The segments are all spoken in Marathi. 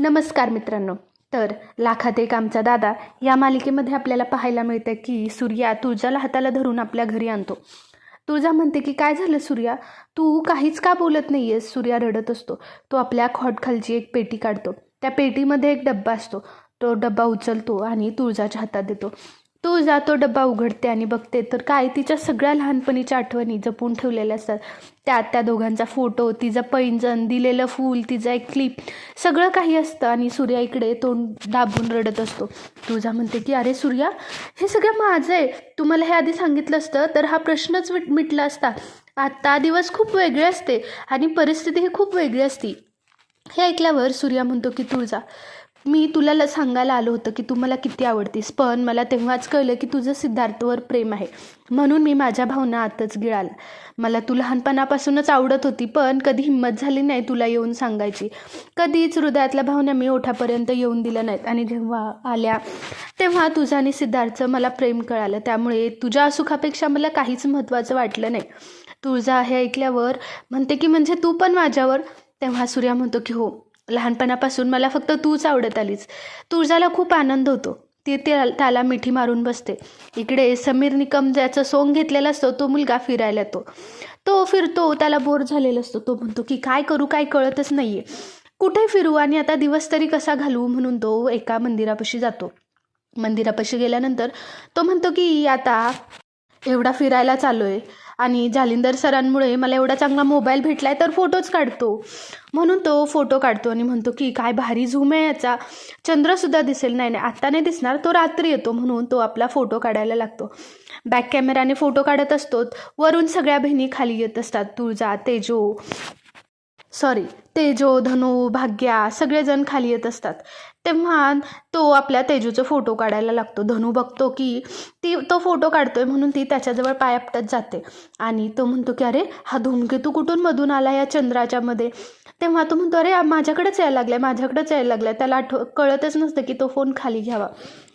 नमस्कार मित्रांनो. तर लाखात एक आमचा दादा या मालिकेमध्ये आपल्याला पाहायला मिळतं की सूर्या तुळजाला हाताला धरून आपल्या घरी आणतो. तुळजा म्हणते की काय झालं सूर्या? तू काहीच का बोलत नाही आहेस सूर्या रडत असतो. तो आपल्या खॉटखालची एक पेटी काढतो. त्या पेटीमध्ये एक डब्बा असतो. तो डब्बा उचलतो आणि तुळजाच्या हातात देतो. तुळजा तो डब्बा उघडते आणि बघते. तर काय तिच्या सगळ्या लहानपणीच्या आठवणी जपून ठेवलेल्या असतात. त्यात त्या दोघांचा फोटो तिचं पैंजण दिलेलं फूल तिचा एक क्लिप सगळं काही असतं आणि सूर्या इकडे तोंड दाबून रडत असतो. तुळजा म्हणते की अरे सूर्या हे सगळं माझं आहे. तुम्हाला हे आधी सांगितलं असतं तर हा प्रश्नच मिट मिटला असता. आत्ता दिवस खूप वेगळे असते आणि परिस्थिती ही खूप वेगळी असती. हे ऐकल्यावर सूर्या म्हणतो की तुळजा मी तुला ल- सांगायला आलो होतं की तू मला किती आवडतीस पण मला तेव्हाच कळलं की तुझं सिद्धार्थवर प्रेम आहे. म्हणून मी माझ्या भावना आतच गिळाला. मला तू लहानपणापासूनच आवडत होती पण कधी हिंमत झाली नाही तुला येऊन सांगायची. कधीच हृदयातल्या भावना मी ओठापर्यंत येऊन दिल्या नाहीत. आणि जेव्हा आल्या तेव्हा तुझं आणि सिद्धार्थचं मला प्रेम कळालं. त्यामुळे तुझ्या सुखापेक्षा मला काहीच महत्त्वाचं वाटलं नाही. तुळजा हे ऐकल्यावर म्हणते की म्हणजे तू पण माझ्यावर? तेव्हा सूर्या म्हणतो की हो लहानपणापासून मला फक्त तूच आवडत आलीच तुळजाला खूप आनंद होतो. ती ते त्याला मिठी मारून बसते. इकडे समीर निकम ज्याचं सोंग घेतलेला असतो तो मुलगा फिरायला येतो. तो फिरतो त्याला बोर झालेला असतो. तो म्हणतो की काय करू काय कळतच नाही आहे कुठे फिरू आणि आता दिवस तरी कसा घालवू? म्हणून तो एका मंदिरापाशी जातो. मंदिरापाशी गेल्यानंतर तो म्हणतो की आता एवढा फिरायला चालू आहे आणि जालिंदर सरांमुळे मला एवढा चांगला मोबाईल भेटला आहे तर फोटोच काढतो. म्हणून तो फोटो काढतो आणि म्हणतो की काय भारी झूम आहे याचा. चंद्रसुद्धा दिसेल. नाही नाही आत्ता नाही दिसणार तो रात्री येतो. म्हणून तो आपला फोटो काढायला लागतो. बॅक कॅमेराने फोटो काढत असतो. वरून सगळ्या बहिणी खाली येत असतात. तुळजा तेजो सॉरी तेजो धनु भाग्या सगळेजण खाली येत असतात. तेव्हा तो आपल्या तेजूचा फोटो काढायला लागतो. धनु बघतो की ती तो फोटो काढतोय म्हणून ती त्याच्याजवळ पाय आपटत जाते. आणि तो म्हणतो की अरे हा धूमकेतू कुठून मधून आला या चंद्राच्या मध्ये? तेव्हा तो म्हणतो अरे माझ्याकडेच यायला लागलाय माझ्याकडेच यायला लागलाय. त्याला आठव कळतच नसतं की तो फोन खाली घ्यावा.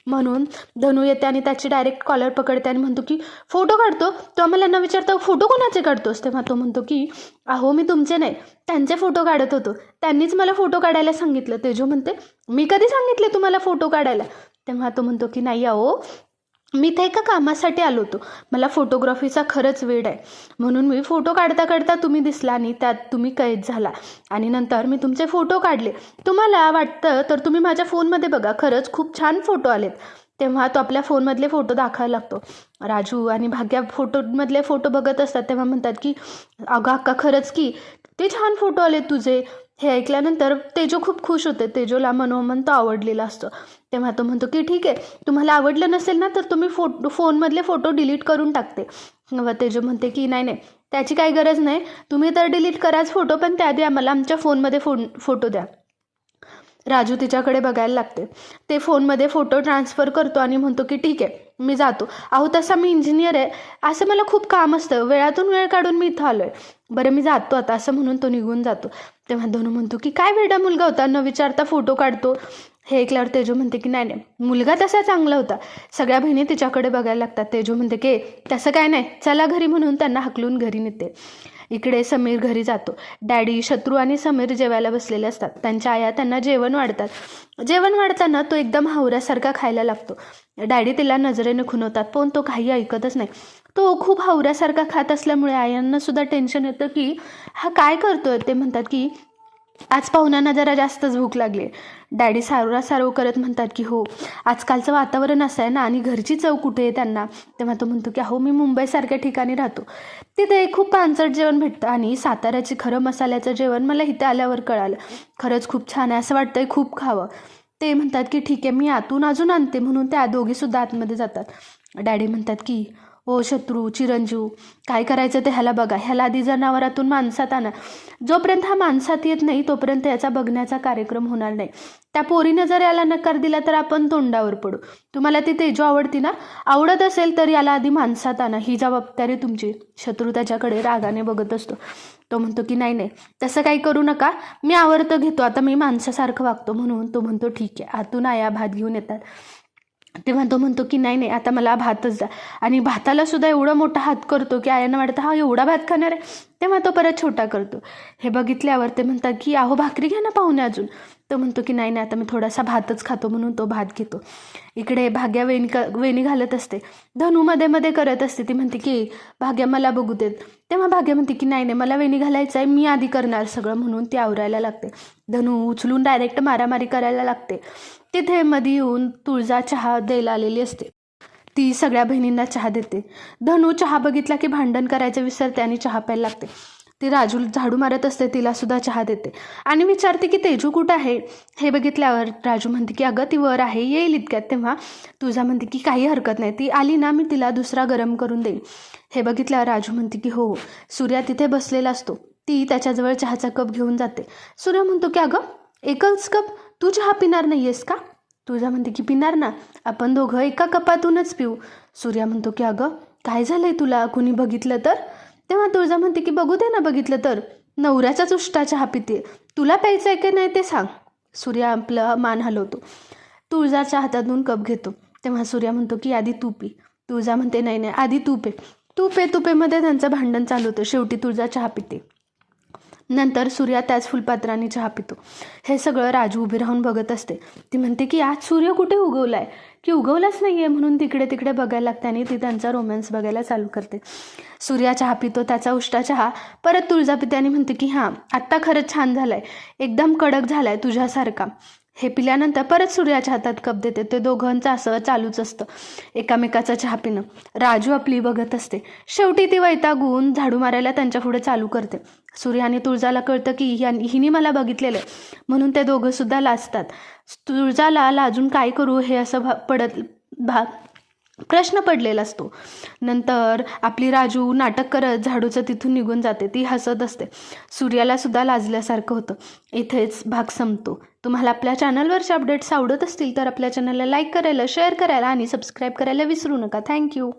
म्हणून धनु येते आणि त्याची डायरेक्ट कॉलर पकडते आणि म्हणतो की फोटो काढतो? तो आम्हाला न विचारता फोटो कोणाचे काढतोस? तेव्हा तो म्हणतो की अहो मी तुमचे नाही. त्यांचे फोटो काढत होतो. त्यांनीच मला फोटो काढायला सांगितलं. तेजू म्हणते मी कधी सांगितले तुम्हाला फोटो काढायला? तेव्हा तो म्हणतो की नाही अहो मी ते एका कामासाठी आलो होतो. मला फोटोग्राफीचा खरंच वेळ आहे. म्हणून मी फोटो काढता काढता तुम्ही दिसला आणि त्यात तुम्ही कैद झाला. आणि नंतर मी तुमचे फोटो काढले. तुम्हाला वाटतं तर तुम्ही माझ्या फोनमध्ये बघा. खरंच खूप छान फोटो आलेत. तेव्हा तो आपल्या फोनमधले फोटो दाखवायला लागतो. राजू आणि भाग्या फोटोमधले फोटो बघत असतात. तेव्हा म्हणतात की अगं अक्का खरंच की ते छान फोटो आले तुझे. हे ऐकल्यानंतर तेजो खूप खुश होते. तेजोला मनोमन तो आवडलेला असतो. तेव्हा तो म्हणतो की ठीक आहे. तुम्हाला आवडलं नसेल ना तर तुम्ही फोटो फोनमधले फोटो डिलीट करून टाकते. तेव्हा तेजो म्हणते की नाही नाही. त्याची काही गरज नाही. तुम्ही तर डिलीट कराच फोटो पण त्याआधी आम्हाला आमच्या फोनमध्ये फोन फोटो द्या. राजू तिच्याकडे बघायला लागते. ते फोनमध्ये फोटो ट्रान्सफर करतो आणि म्हणतो की ठीक आहे. मी जातो. अहो तसा मी इंजिनियर आहे. असं मला खूप काम असतं. वेळातून वेळ काढून मी इथं आलो आहे बरं मी जातो आता. असं म्हणून तो निघून जातो. तेव्हा धनू म्हणतो की काय वेडा मुलगा होता न विचारता फोटो काढतो. हे ऐकल्यावर तेजो म्हणते की नाही नाही मुलगा तसा चांगला होता. सगळ्या बहिणी तिच्याकडे बघायला लागतात. तेजो म्हणते की तसं काय नाही चला घरी म्हणून त्यांना हकलून घरी नेते. इकडे समीर घरी जातो. डॅडी शत्रू आणि समीर जेवायला बसलेले असतात. त्यांच्या आया त्यांना जेवण वाढतात. जेवण वाढताना तो एकदम हावऱ्यासारखा खायला लागतो. डॅडी तिला नजरेने खुनवतात पण तो काही ऐकतच नाही. तो खूप हावऱ्यासारखा खात असल्यामुळे आयांना सुद्धा टेन्शन येतं की हा काय करतोय? ते म्हणतात की आज पाहुण्यांना जरा जास्तच भूक लागली डॅडी सारोरा सारव करत म्हणतात की हो आजकालचं वातावरण असं आहे ना आणि घरची चव कुठे आहे त्यांना? तेव्हा तो म्हणतो की अहो मी मुंबईसारख्या ठिकाणी राहतो. तिथे खूप पानसट जेवण भेटतं आणि साताऱ्याची खरं मसाल्याचं जेवण मला इथे आल्यावर कळालं. खरंच खूप छान आहे असं वाटतंय खूप खावं. ते म्हणतात की ठीक आहे मी आतून अजून आणते म्हणून त्या दोघीसुद्धा आतमध्ये जातात. डॅडी म्हणतात की ओ शत्रू चिरंजीव काय करायचं ते ह्याला बघा. ह्याला आधी जनावरातून माणसात आणा. जोपर्यंत हा माणसात येत नाही तोपर्यंत याचा बघण्याचा कार्यक्रम होणार नाही. त्या पोरीनं जर याला नकार दिला तर आपण तोंडावर पडू. तुम्हाला ती तेजो आवडती ना? आवडत असेल तर याला आधी माणसात आणा. ही जबाबदारी तुमची. शत्रू त्याच्याकडे रागाने बघत असतो. तो म्हणतो की नाही नाही. तसं काही करू नका. मी आवडतं घेतो. आता मी माणसासारखं वागतो म्हणून. तो म्हणतो ठीक आहे. आतून आया भात घेऊन येतात. तेव्हा तो म्हणतो की नाही नाही आता मला भातच द्या. आणि भाताला सुद्धा एवढा मोठा हात करतो की आयांना वाटतं हा एवढा भात खाणार आहे. तेव्हा तो परत छोटा करतो. हे बघितल्यावर ते म्हणतात की अहो भाकरी घ्या ना पाहुणे अजून. तो म्हणतो की नाही नाही आता मी थोडासा भातच खातो म्हणून तो भात घेतो. इकडे भाग्या वेणी क वेणी घालत असते. धनू मध्ये मध्ये करत असते. ती म्हणते की भाग्या मला बघू देत. तेव्हा भाग्या म्हणते की नाही नाही मला वेणी घालायचं आहे मी आधी करणार सगळं म्हणून ती आवरायला लागते. धनू उचलून डायरेक्ट मारामारी करायला लागते. तिथे मध्ये येऊन तुळजा चहा द्यायला आलेली असते. ती सगळ्या बहिणींना चहा देते. धनू चहा बघितला की भांडण करायचं विसरते आणि चहा प्यायला लागते. ती राजू झाडू मारत असते तिला सुद्धा चहा देते. आणि विचारते की तेजू कुठं आहे? हे बघितल्यावर राजू म्हणते की अगं ती वर आहे येईल इतक्यात तेव्हा. तुझा म्हणते की काही हरकत नाही ती आली ना मी तिला दुसरा गरम करून देईन. हे बघितल्यावर राजू म्हणते की हो सूर्या तिथे बसलेला असतो. ती त्याच्याजवळ चहाचा कप घेऊन जाते. सूर्य म्हणतो की अगं एकच कप? तू चहा पिणार नाही आहेस का? तुझा म्हणते की पिणार ना आपण दोघं एका कपातूनच पिऊ. सूर्या म्हणतो की अगं काय झालंय तुला? कुणी बघितलं तर? तेव्हा तुळजा म्हणते की बघू दे ना बघितलं तर. नवऱ्याचाच उष्टा चहा पिते. तुला प्यायचं आहे की नाही ते सांग. सूर्या आपलं मान हलवतो. तुळजाच्या हातातून कप घेतो. तेव्हा सूर्या म्हणतो की आधी तू पी. तुळजा म्हणते नाही नाही आधी तू पे. तू पे तुपेमध्ये त्यांचं भांडण चालू होतं. शेवटी तुळजा चहा पिते. नंतर सूर्या त्याच फुलपात्राने चहा पितो हे सगळं राजू उभी राहून बघत असते. ती म्हणते की आज सूर्य कुठे उगवलाय? की उगवलाच नाही आहे म्हणून तिकडे तिकडे बघायला लागते आणि ती त्यांचा रोमॅन्स बघायला चालू करते. सूर्या चहा पितो त्याचा उष्टा चहा. परत तुळजा आणि म्हणते की हां आत्ता खरंच छान झालाय. एकदम कडक झालाय तुझ्यासारखा. हे पिल्यानंतर परत सूर्याच्या हातात कप देते. ते दोघांचं असं चालूच असतं. एकामेकाचा चहा पिणं. राजू आपली बघत असते. शेवटी ती वैतागून झाडू मारायला त्यांच्या पुढे चालू करते. सूर्य आणि तुळजाला कळतं की हिने मला बघितलेलं आहे. म्हणून ते दोघं सुद्धा लाजतात. तुळजाला लाजून काय करू हे असं भा पडत भा प्रश्न पडलेला असतो. नंतर आपली राजू नाटक करत झाडूचं तिथून निघून जाते. ती हसत असते. सूर्याला सुद्धा लाजल्यासारखं होतं. इथेच भाग संपतो. तुम्हाला आपल्या चॅनलवरचे अपडेट्स आवडत असतील तर आपल्या चॅनलला लाईक करायला शेअर करायला आणि सबस्क्राईब करायला विसरू नका. थँक्यू.